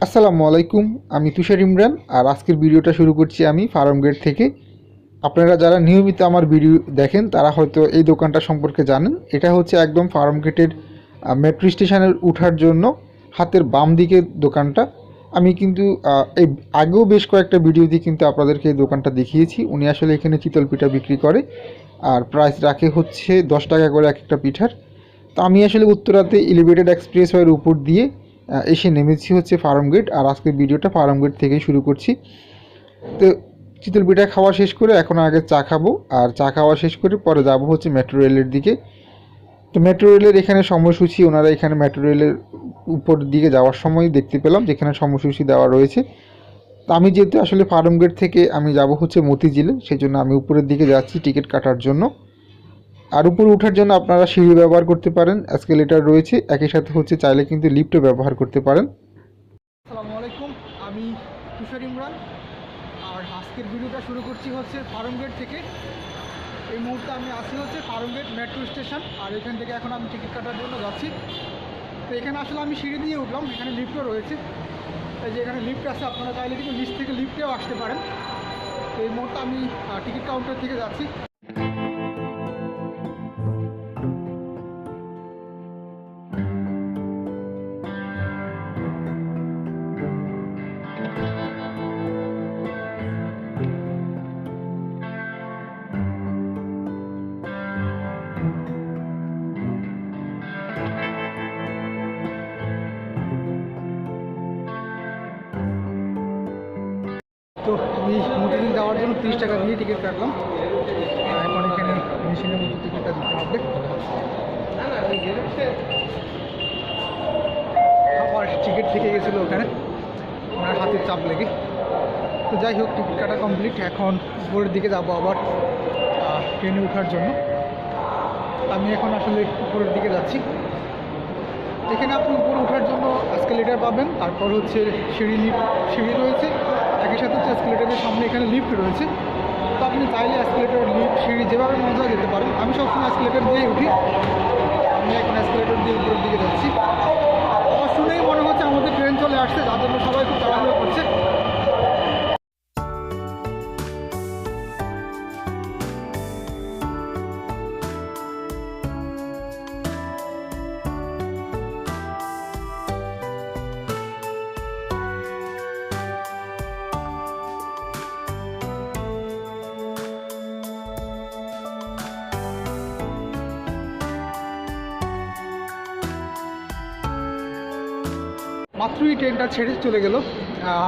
আসসালামু আলাইকুম, আমি তুষার ইমরান আর আজকের ভিডিওটা শুরু করছি আমি ফার্ম গেট থেকে। আপনারা যারা নিয়মিত আমার ভিডিও দেখেন, তারা হয়তো এই দোকানটা সম্পর্কে জানেন। এটা হচ্ছে একদম ফার্ম গেটের মেট্রো স্টেশনের উঠার জন্য হাতের বাম দিকে দোকানটা। আমি কিন্তু এই আগেও বেশ কয়েকটা ভিডিওতে কিন্তু আপনাদেরকে এই দোকানটা দেখিয়েছি। উনি আসলে এখানে চিতল পিঠা বিক্রি করে, আর প্রাইস রাখে হচ্ছে দশ টাকা করে এক একটা পিঠার। তো আমি আসলে উত্তরাতে এলিভেটেড এক্সপ্রেসওয়ের উপর দিয়ে এসে নেমেছি হচ্ছে ফার্ম গেট, আর আজকের ভিডিওটা ফার্ম গেট থেকেই শুরু করছি। তো চিতল পিঠা খাওয়া শেষ করে এখন আগে চা খাব, আর চা খাওয়া শেষ করে পরে যাব হচ্ছে মেট্রো রেলের দিকে। তো মেট্রো রেলের এখানে সময়সূচি, ওনারা এখানে মেট্রো রেলের উপর দিকে যাওয়ার সময় দেখতে পেলাম, যেখানে সময়সূচি দেওয়া রয়েছে। তো আমি যেহেতু আসলে ফার্ম গেট থেকে আমি যাব হচ্ছে মতিঝিলে সেই জন্য আমি উপরের দিকে যাচ্ছি টিকিট কাটার জন্য। আর উপরে ওঠার জন্য আপনারা সিঁড়ি ব্যবহার করতে পারেন অ্যাসকেলেটার রয়েছে, একই সাথে হচ্ছে চাইলে কিন্তু লিফটও ব্যবহার করতে পারেন। আসসালামু আলাইকুম, আমি তুষার ইমরান। আর আজকের ভিডিওটা শুরু করছি হচ্ছে ফার্মগেট থেকে। এই মুহূর্তে আমি আসি হচ্ছে ফার্মগেট মেট্রো স্টেশন, আর এখান থেকে এখন আমি টিকিট কাটার জন্য যাচ্ছি। তো এখানে আসলে আমি সিঁড়ি দিয়ে উঠলাম, এখানে লিফটও রয়েছে। এই যে এখানে লিফট আছে, আপনারা চাইলে কিন্তু নিচ থেকে লিফটেও আসতে পারেন। তো এই মুহূর্তে আমি টিকিট কাউন্টার থেকে যাচ্ছি। তিরিশ টাকা দিয়ে টিকিট কাটলাম। এখন এখানে মেশিনের মধ্যে টিকিটটা দিতে হবে। আমার টিকিট থেকে গেছিল ওখানে। ওনার হাতের চাপ লেগে। তো যাই হোক টিকিট কাটা কমপ্লিট এখন উপরের দিকে যাব আবার ট্রেনে ওঠার জন্য। আমি এখন আসলে উপরের দিকে যাচ্ছি। এখানে আপনি উপরে ওঠার জন্য আজকে এসকেলেটার পাবেন। তারপর হচ্ছে সিঁড়ি সিঁড়ি রয়েছে। একই সাথে হচ্ছে এসকেলেটারের সামনে এখানে লিফট রয়েছে। তো আপনি চাইলে এসকেলেটার লিফট সিঁড়ি যেভাবে চায় যেতে পারেন। আমি সবসময় এসকেলেটার দিয়েই উঠি। আমি এখন এসকেলেটার দিয়ে উপরের দিকে যাচ্ছি। আমার শুনেই মনে হচ্ছে আমাদের ট্রেন চলে আসছে। যার জন্য সবাই খুব তাড়াহুড়ো করছে। মাত্রই ট্রেনটা ছেড়ে চলে গেল।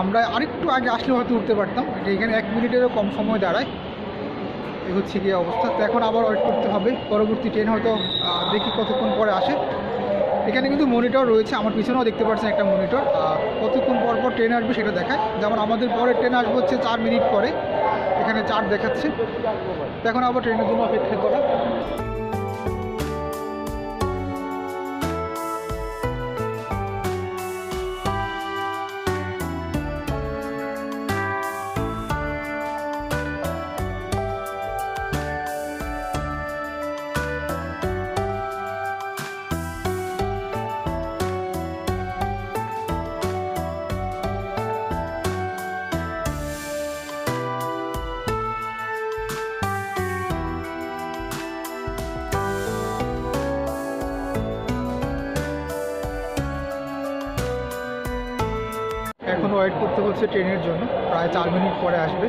আমরা আরেকটু আগে আসলে হয়তো উঠতে পারতাম এখানে এক মিনিটেরও কম সময় দাঁড়ায়। এই হচ্ছে গিয়ে অবস্থা। তো এখন আবার ওয়েট করতে হবে। পরবর্তী ট্রেন হয়তো দেখি কতক্ষণ পরে আসে। এখানে কিন্তু মনিটর রয়েছে। আমার পিছনেও দেখতে পাচ্ছেন একটা মনিটর কতক্ষণ পর পর ট্রেন আসবে সেটা দেখায়। যেমন আমাদের পরে ট্রেন আসবে হচ্ছে চার মিনিট পরে। এখানে চার দেখাচ্ছে। এখন আবার ট্রেনের জন্য অপেক্ষা করা। এখন ওয়েট করতে হচ্ছে ট্রেনের জন্য, প্রায় চার মিনিট পরে আসবে।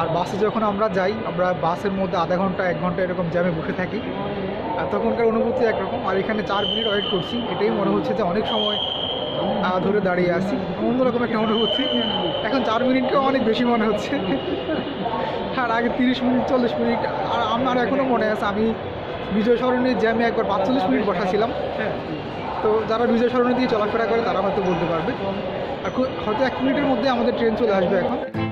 আর বাসে যখন আমরা যাই, আমরা বাসের মধ্যে আধা ঘণ্টা, এক ঘণ্টা এরকম জ্যামে বসে থাকি। আর তখনকার অনুভূতি একরকম। আর এখানে চার মিনিট ওয়েট করছি, এটাই মনে হচ্ছে যে অনেক সময় ধরে দাঁড়িয়ে আছি। অন্যরকম একটা অনুভূতি। এখন চার মিনিটকেও অনেক বেশি মনে হচ্ছে। আর আগে তিরিশ মিনিট, চল্লিশ মিনিট, আর আমার এখনও মনে আছে, আমি বিজয় সরণির জ্যামে একবার পাঁচচল্লিশ মিনিট বসাছিলাম তো যারা বিজয় সরণি দিয়ে চলাফেরা করে, তারা হয়তো বলতে পারবে। খু- হয়তো এক মিনিটের মধ্যে আমাদের ট্রেন চলে আসবে এখন।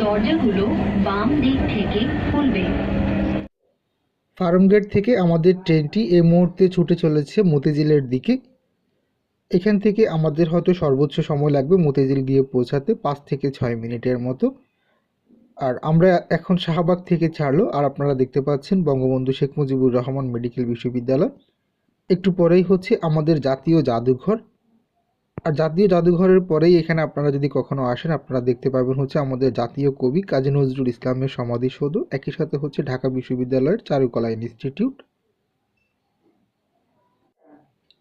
দরজাগুলো বাম দিক থেকে খুলবে। ফার্মগেট থেকে আমাদের ট্রেনটি এই মুহূর্তে ছুটে চলেছে মতিঝিলের দিকে। এখান থেকে আমাদের হয়তো সর্বোচ্চ সময় লাগবে মতিঝিল গিয়ে পৌঁছাতে পাঁচ থেকে ছয় মিনিটের মতো। আর আমরা এখন শাহবাগ থেকে ছাড়লো, আর আপনারা দেখতে পাচ্ছেন বঙ্গবন্ধু শেখ মুজিবুর রহমান মেডিকেল বিশ্ববিদ্যালয়। একটু পরেই হচ্ছে আমাদের জাতীয় জাদুঘর। আর জাতীয় জাদুঘরের পরেই এখানে আপনারা যদি কখনো আসেন, আপনারা দেখতে পাবেন হচ্ছে আমাদের জাতীয় কবি কাজী নজরুল ইসলামের সমাধিসৌধ একই সাথে হচ্ছে ঢাকা বিশ্ববিদ্যালয়ের চারুকলা ইনস্টিটিউট।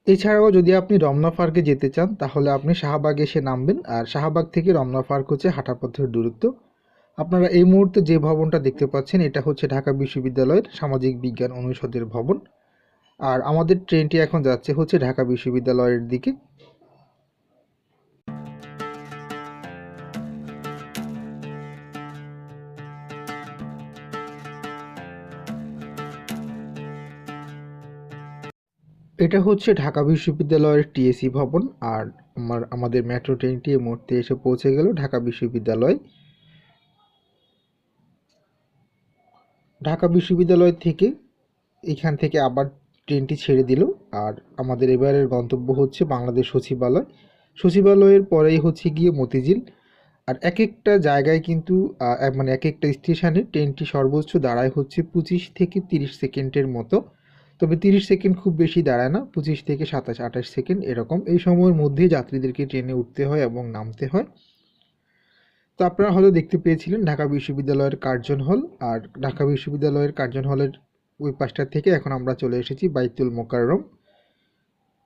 এছাড়াও যদি আপনি রমনা পার্কে যেতে চান, তাহলে আপনি শাহবাগ এসে নামবেন, আর শাহবাগ থেকে রমনা পার্ক হচ্ছে হাঁটা পথের দূরত্ব। আপনারা এই মুহূর্তে যে ভবনটা দেখতে পাচ্ছেন, এটা হচ্ছে ঢাকা বিশ্ববিদ্যালয়ের সামাজিক বিজ্ঞান অনুষদের ভবন। আর আমাদের ট্রেনটি এখন যাচ্ছে হচ্ছে ঢাকা বিশ্ববিদ্যালয়ের দিকে। এটা হচ্ছে ঢাকা বিশ্ববিদ্যালয়ের টিএসসি ভবন আর আমার, আমাদের মেট্রো ট্রেনটি এই মুহূর্তে এসে পৌঁছে গেল ঢাকা বিশ্ববিদ্যালয়। ঢাকা বিশ্ববিদ্যালয় থেকে এখান থেকে আবার ট্রেনটি ছেড়ে দিল আর আমাদের এবারের গন্তব্য হচ্ছে বাংলাদেশ সচিবালয়। সচিবালয়ের পরেই হচ্ছে গিয়ে মতিঝিল আর এক একটা জায়গায় কিন্তু মানে এক একটা স্টেশনে ট্রেনটি সর্বোচ্চ দাঁড়ায় হচ্ছে পঁচিশ থেকে তিরিশ সেকেন্ডের মতো। তবে তিরিশ সেকেন্ড খুব বেশি দাঁড়ায় না, পঁচিশ থেকে সাতাশ, আঠাশ সেকেন্ড এরকম। এই সময়ের মধ্যে যাত্রীদেরকে ট্রেনে উঠতে হয় এবং নামতে হয়। তো আপনারা হয়তো দেখতে পেয়েছিলেন ঢাকা বিশ্ববিদ্যালয়ের কার্জন হল, আর ঢাকা বিশ্ববিদ্যালয়ের কার্জন হলের ওই পাশটা থেকে এখন আমরা চলে এসেছি বাইতুল মোকাররম।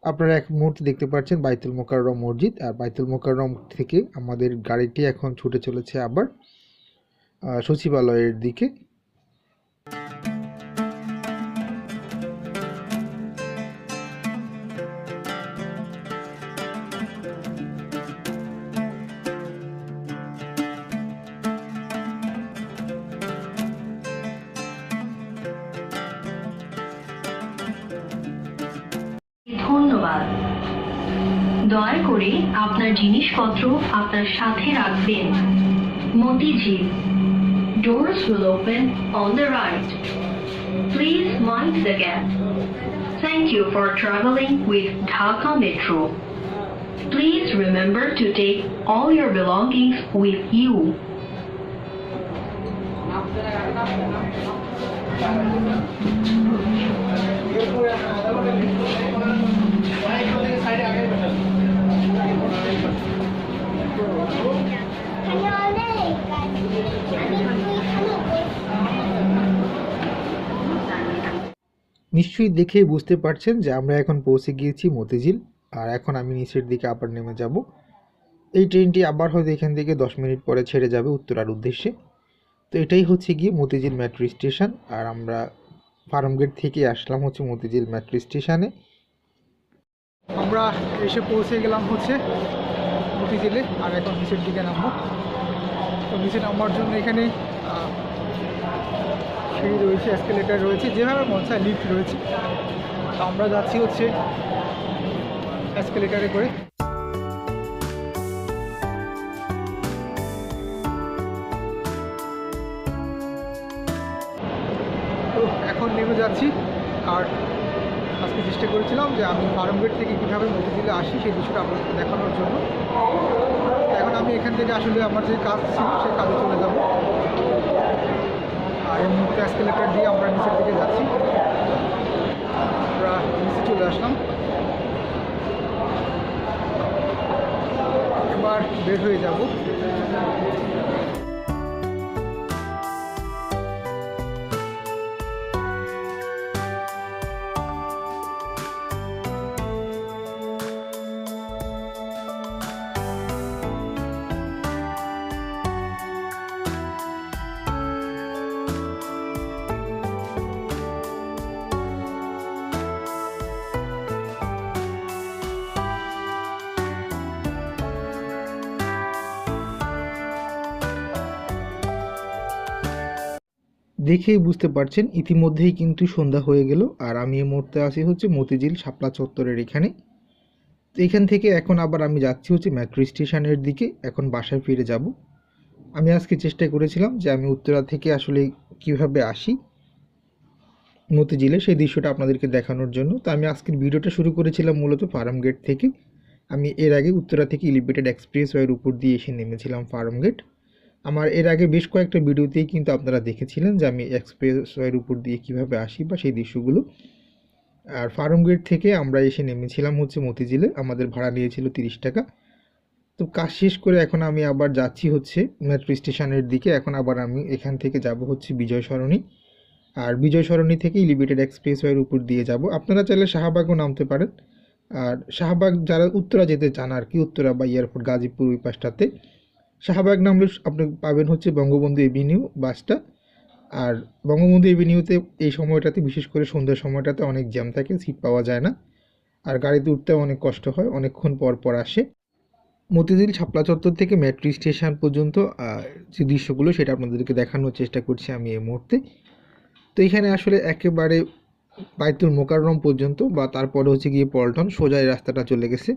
আপনারা এক মুহূর্তে দেখতে পাচ্ছেন বাইতুল মোকাররম মসজিদ, আর বাইতুল মোকাররম থেকে আমাদের গাড়িটি এখন ছুটে চলেছে আবার সচিবালয়ের দিকে। ধন্যবাদ দয়া করে আপনার জিনিসপত্র আপনার সাথে রাখবেন Motijheel Doors will open on the right. Please mind the gap. Thank you for traveling with Dhaka Metro. Please remember to take all your belongings with you. নিশ্চয়ই দেখে বুঝতে পারছেন যে আমরা এখন পৌঁছে গিয়েছি মতিঝিল, আর এখন আমি নিচের দিকে আবার নেমে যাব। এই ট্রেনটি আবার হয়তো এখান থেকে দশ মিনিট পরে ছেড়ে যাবে উত্তরার উদ্দেশ্যে। তো এটাই হচ্ছে গিয়ে মতিঝিল মেট্রো স্টেশন আর আমরা ফার্মগেট থেকে আসলাম হচ্ছে মতিঝিল মেট্রো স্টেশনে আমরা এসে পৌঁছে গেলাম হচ্ছে মতিঝিলে আর এখন নিচের দিকে নামবো। তো নিচে নামার জন্য এখানে সিঁড়ি রয়েছে এসকেলেটার রয়েছে, যেভাবে মন চায় লিফট রয়েছে। তো আমরা যাচ্ছি হচ্ছে এসকেলেটারে করে। তো এখন নেমে যাচ্ছি, আর চেষ্টা করেছিলাম যে আমি ফার্মগেট থেকে কীভাবে মতিঝিলে আসি সেই দৃশ্যটা আপনাদের দেখানোর জন্য। এখন আমি এখান থেকে আসলে আমার যে কাজ ছিল সেই কাজে চলে যাব। আর এই মুহূর্তে এসকেলেটার দিয়ে আমরা নিচের দিকে যাচ্ছি। আমরা নিচে চলে আসলাম। এবার বের হয়ে যাব। দেখেই বুঝতে পারছেন, ইতিমধ্যেই কিন্তু সন্ধ্যা হয়ে গেল। আর আমি এই মুহূর্তে আছি হচ্ছে মতিঝিল শাপলা চত্বরের এখানে। তো এখান থেকে এখন আবার আমি যাচ্ছি হচ্ছে মেট্রো স্টেশনের দিকে। এখন বাসায় ফিরে যাব। আমি আজকে চেষ্টা করেছিলাম যে আমি উত্তরা থেকে আসলে কীভাবে আসি মতিঝিলে সেই দৃশ্যটা আপনাদেরকে দেখানোর জন্য। তো আমি আজকের ভিডিওটা শুরু করেছিলাম মূলত ফার্ম গেট থেকে। আমি এর আগে উত্তরা থেকে এলিভেটেড এক্সপ্রেস ওয়ের উপর দিয়ে এসে নেমেছিলাম ফার্ম গেট। আমার এর আগে বেশ কয়েকটা ভিডিওতেই কিন্তু আপনারা দেখেছিলেন যে আমি এক্সপ্রেস ওয়ের উপর দিয়ে কীভাবে আসি বা সেই দৃশ্যগুলো। আর ফার্ম গেট থেকে আমরা এসে নেমেছিলাম হচ্ছে মতিঝিলে। আমাদের ভাড়া নিয়েছিল তিরিশ টাকা। তো কাজ শেষ করে এখন আমি আবার যাচ্ছি হচ্ছে মেট্রো স্টেশনের দিকে। এখন আবার আমি এখান থেকে যাব হচ্ছে বিজয় সরণি আর বিজয় সরণি থেকে এলিভেটেড এক্সপ্রেসওয়ের উপর দিয়ে যাব। আপনারা চাইলে শাহবাগও নামতে পারেন। আর শাহবাগ যারা উত্তরা যেতে চান আর কি, উত্তরা বা এয়ারপোর্ট, গাজীপুর ওই পাশটাতে। শাহবাগ নামলে আপনি পাবেন হচ্ছে বঙ্গবন্ধু এভিনিউ বাসটা। আর বঙ্গবন্ধু এভিনিউতে এই সময়টাতে, বিশেষ করে সন্ধ্যার সময়টাতে অনেক জ্যাম থাকে, সিট পাওয়া যায় না। আর গাড়িতে উঠতেও অনেক কষ্ট হয়, অনেকক্ষণ পর পর আসে। মতিঝিল ছাপলা চত্বর থেকে মেট্রো স্টেশন পর্যন্ত যে দৃশ্যগুলো সেটা আপনাদেরকে দেখানোর চেষ্টা করছি আমি এই মুহূর্তে। তো এখানে আসলে একেবারে বাইতুল মোকাররম পর্যন্ত বা তারপরে হচ্ছে গিয়ে পল্টন সোজা রাস্তাটা চলে গেছে।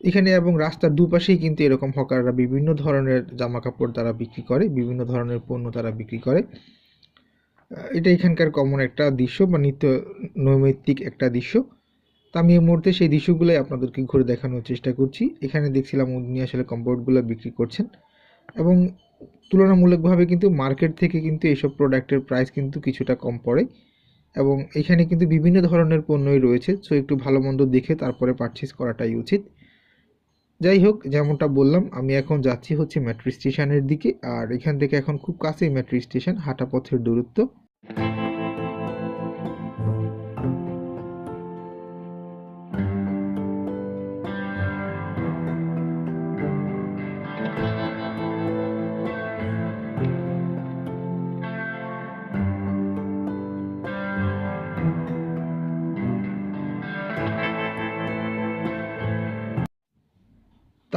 এখানে এবং রাস্তার দুপাশেই কিন্তু এরকম হকাররা বিভিন্ন ধরনের জামা কাপড় তারা বিক্রি করে, বিভিন্ন ধরনের পণ্য তারা বিক্রি করে। এটা এখানকার কমন একটা দৃশ্য বা নিত্য নৈমিত্তিক একটা দৃশ্য। তো আমি এই মুহূর্তে সেই দৃশ্যগুলোই আপনাদেরকে ঘুরে দেখানোর চেষ্টা করছি। এখানে দেখছিলাম উনি আসলে কম্পাউন্ডগুলো বিক্রি করছেন এবং তুলনামূলকভাবে কিন্তু মার্কেট থেকে কিন্তু এইসব প্রোডাক্টের প্রাইস কিন্তু কিছুটা কম পড়ে এবং এখানে কিন্তু বিভিন্ন ধরনের পণ্যই রয়েছে। সো একটু ভালো মন্দ দেখে তারপরে পারচেস করাটাই উচিত। যাই হোক, যেমনটা বললাম, আমি এখন যাচ্ছি হচ্ছে মেট্রো স্টেশনের দিকে, আর এখান থেকে এখন খুব কাছেই মেট্রো স্টেশন হাঁটা পথের দূরত্ব।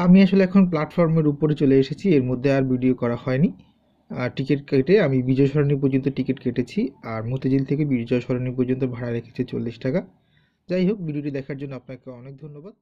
আমি আসলে এখন প্ল্যাটফর্মের উপরে চলে এসেছি, এর মধ্যে আর ভিডিও করা হয়নি। আর টিকিট কেটে আমি বিজয় সরণি পর্যন্ত টিকিট কেটেছি, আর মতিঝিল থেকে বিজয় সরণি পর্যন্ত ভাড়া রেখেছে চল্লিশ টাকা। যাই হোক ভিডিওটি দেখার জন্য আপনাকে অনেক ধন্যবাদ।